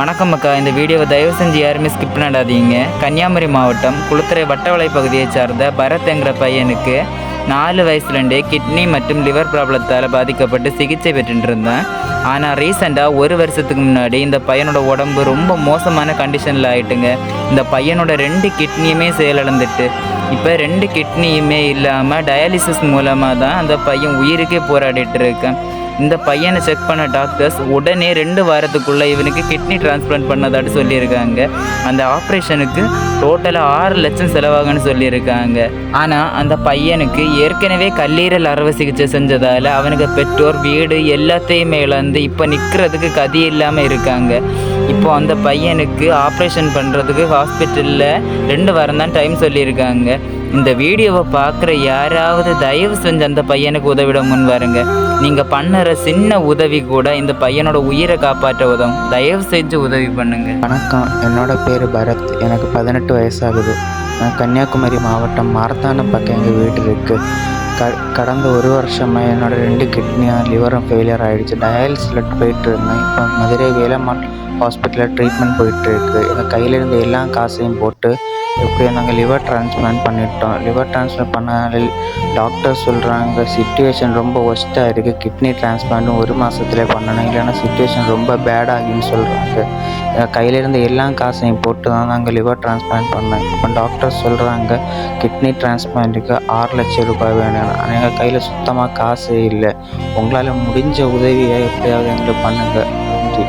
வணக்கம் அக்கா. இந்த வீடியோவை தயவு செஞ்சு யாருமே ஸ்கிப் பண்ணிடாதீங்க. கன்னியாகுமரி மாவட்டம் குளுத்துறை வட்டவளை பகுதியை சார்ந்த பரத் என்கிற பையனுக்கு நாலு வயசுலேருந்தே கிட்னி மற்றும் லிவர் ப்ராப்ளத்தால் பாதிக்கப்பட்டு சிகிச்சை பெற்றுட்டு இருந்தேன் ஆனால் ரீசெண்டாக ஒரு வருஷத்துக்கு முன்னாடி இந்த பையனோட உடம்பு ரொம்ப மோசமான கண்டிஷனில் ஆயிட்டுங்க. இந்த பையனோட ரெண்டு கிட்னியுமே செயலிழந்துட்டு இப்போ ரெண்டு கிட்னியுமே இல்லாமல் டயாலிசிஸ் மூலமாக தான் அந்த பையன் உயிருக்கே போராடிட்டு இருக்கேன். இந்த பையனை செக் பண்ண டாக்டர்ஸ் உடனே ரெண்டு வாரத்துக்குள்ளே இவனுக்கு கிட்னி டிரான்ஸ்பிளான்ட் பண்ணதாட்டு சொல்லியிருக்காங்க. அந்த ஆப்ரேஷனுக்கு டோட்டலாக ஆறு லட்சம் செலவாகும்னு சொல்லியிருக்காங்க. ஆனால் அந்த பையனுக்கு ஏற்கனவே கல்லீரல் அறுவை சிகிச்சை செஞ்சதால் அவனுக்கு பெற்றோர் வீடு எல்லாத்தையுமே இழந்து இப்போ நிற்கிறதுக்கு கதி இல்லாமல் இருக்காங்க. இப்போ அந்த பையனுக்கு ஆப்ரேஷன் பண்ணுறதுக்கு ஹாஸ்பிட்டலில் ரெண்டு வாரம் தான் டைம் சொல்லியிருக்காங்க. இந்த வீடியோவை பார்க்குற யாராவது தயவு செஞ்சு அந்த பையனுக்கு உதவிட முன் வருங்க. நீங்கள் பண்ணுற சின்ன உதவி கூட இந்த பையனோட உயிரை காப்பாற்ற உதவும். தயவு செஞ்சு உதவி பண்ணுங்க. வணக்கம். என்னோட பேர் பரத். எனக்கு பதினெட்டு வயசாகுது. நான் கன்னியாகுமரி மாவட்டம் மாரத்தானம் பக்கம் எங்கள் வீடு இருக்குது க கடந்த ஒரு வருஷமாக என்னோட ரெண்டு கிட்னியும் லிவரும் ஃபெயிலியர் ஆகிடுச்சு டயாலிசில் போயிட்டு இருந்தேன். இப்போ மதுரை வேலம்மாள் ஹாஸ்பிட்டலில் ட்ரீட்மெண்ட் போயிட்டுருக்கு எங்கள் கையிலேருந்து எல்லா காசையும் போட்டு எப்படியோ நாங்கள் லிவர் டிரான்ஸ்பிளான்ட் பண்ணிட்டோம். லிவர் டிரான்ஸ்பிளான்ட் பண்ண டாக்டர் சொல்கிறாங்க சுச்சுவேஷன் ரொம்ப ஒஸ்ட்டாக இருக்குது கிட்னி டிரான்ஸ்பிளான்ட்டும் ஒரு மாதத்துல பண்ணணும். இல்லைன்னா சுச்சுவேஷன் ரொம்ப பேட் ஆகுன்னு சொல்கிறாங்க கையிலேருந்து எல்லா காசையும் போட்டு தான் நாங்கள் லிவர் டிரான்ஸ்பிளான்ட் பண்ணோம். இப்போ டாக்டர் சொல்கிறாங்க கிட்னி டிரான்ஸ்பிளான்ட்டுக்கு ஆறு லட்சம் ரூபாய் வேணும். ஆனால் எங்கள் கையில் சுத்தமாக காசே இல்லை. உங்களால் முடிஞ்ச உதவியை எப்படியாவது எங்களுக்கு பண்ணுங்கள் நன்றி.